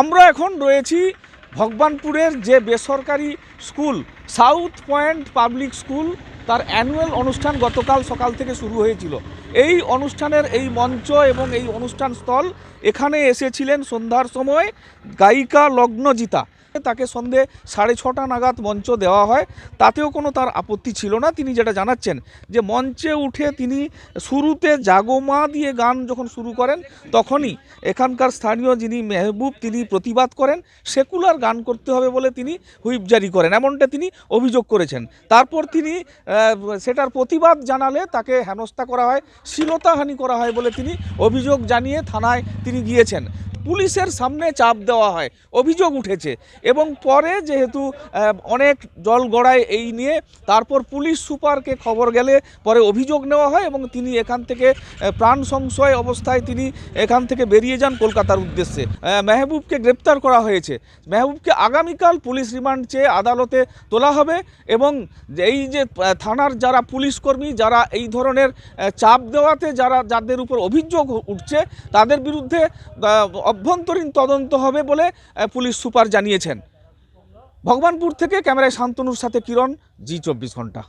আমরা এখন রয়েছি ভগবানপুরের যে বেসরকারি school, south point public school, তার অ্যানুয়াল অনুষ্ঠান গতকাল সকাল থেকে শুরু হয়েছিল। এই অনুষ্ঠানের এই মঞ্চ এবং এই অনুষ্ঠান স্থল এখানে এসেছিলেন সন্ধ্যার সময় গায়িকা লগ্নজিতা। তাকে সন্ধে সাড়ে ছটা নাগাদ মঞ্চ দেওয়া হয়। তাতেও কোনো তার আপত্তি ছিল না। তিনি যেটা জানাচ্ছেন যে, মঞ্চে উঠে তিনি শুরুতে জাগোমা দিয়ে গান যখন শুরু করেন, তখনই এখানকার স্থানীয় যিনি মেহবুব, তিনি প্রতিবাদ করেন, সেকুলার গান করতে হবে বলে তিনি হুইপ জারি করেন। এমনটা তিনি অভিযোগ করেছেন। তারপর তিনি সেটার প্রতিবাদ জানালে তাকে হেনস্থা করা হয় শ্লীলতাহানি করা হয় বলে তিনি অভিযোগ জানিয়ে থানায় তিনি গিয়েছেন। পুলিশের সামনে চাপ দেওয়া হয়। অভিযোগ উঠেছে এবং পরে যেহেতু অনেক জল গড়ায় এই নিয়ে, তারপর পুলিশ সুপারকে খবর গেলে পরে অভিযোগ নেওয়া হয় এবং তিনি এখান থেকে প্রাণ সংশয় অবস্থায় তিনি এখান থেকে বেরিয়ে যান কলকাতার উদ্দেশ্যে। মেহবুবকে গ্রেপ্তার করা হয়েছে। মেহবুবকে আগামীকাল পুলিশ রিমান্ড চেয়ে আদালতে তোলা হবে এবং এই যে থানার যারা পুলিশ কর্মী, যারা এই ধরনের চাপ দেওয়াতে যারা, যাদের উপর অভিযোগ উঠছে, তাদের বিরুদ্ধে অভ্যন্তরীণ তদন্ত হবে বলে পুলিশ সুপার জানিয়েছেন। ভগবানপুর থেকে ক্যামেরায় শান্তনুর সাথে কিরণ জি চব্বিশ ঘণ্টা।